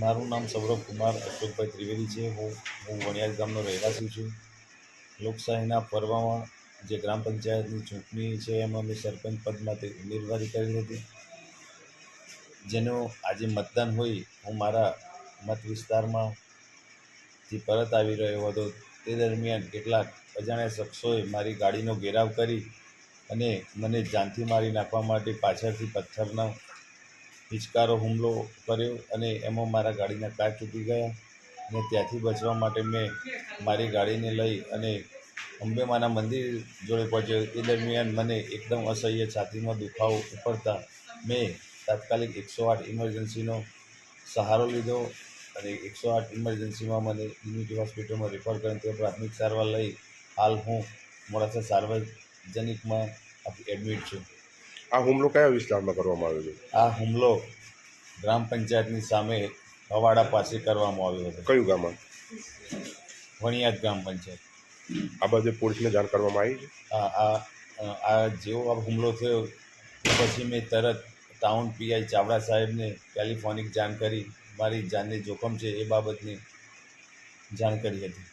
મારું નામ સૌરભ કુમાર અશોકભાઈ ત્રિવેદી છે. હું હું વણિયાર ગામનો રહેવાસી છું. લોકશાહીના પર્વમાં જે ગ્રામ પંચાયતની ચૂંટણી છે, એમાં મેં સરપંચ પદ માટે ઉમેદવારી કરી હતી. જેનું આજે મતદાન હોય, હું મારા મત વિસ્તારમાંથી પરત આવી રહ્યો હતો, તે દરમિયાન કેટલાક અજાણ્યા શખ્સોએ મારી ગાડીનો ઘેરાવ કરી અને મને જાનથી મારી નાખવા માટે પાછળથી પથ્થરનો હિચકારો, હુમલો કર્યો અને એમાં મારા ગાડીના કાર તૂટી ગયા અને ત્યાંથી બચવા માટે મેં મારી ગાડીને લઈ અને અંબેમાના મંદિર જોડે પહોંચ્યો. એ દરમિયાન મને એકદમ અસહ્ય છાતીમાં દુખાવો ઉપડતા મેં તાત્કાલિક એકસો આઠ ઇમરજન્સીનો સહારો લીધો અને એકસો આઠ ઇમરજન્સીમાં મને યુનિટી હોસ્પિટલમાં રેફર કરીને ત્યાં પ્રાથમિક સારવાર લઈ હાલ હું મોડાસા સાર્વજનિકમાં એડમિટ છું. આ હુમલો કયા વિસ્તારમાં કરવામાં આવ્યો છે? આ હુમલો ગ્રામ પંચાયતની સામે હવાડા પાસે કરવામાં આવ્યો હતો. કયું ગામમાં? વણિયાદ ગ્રામ પંચાયત. આ બાબતે પોલીસને જાણ કરવામાં આવી છે? આ આ આ જેવો આ હુમલો થયો પછી મેં તરત ટાઉન પીઆઈ ચાવડા સાહેબને ટેલિફોનિક જાણ કરી મારી જાનની જોખમ છે એ બાબતની જાણ કરી હતી.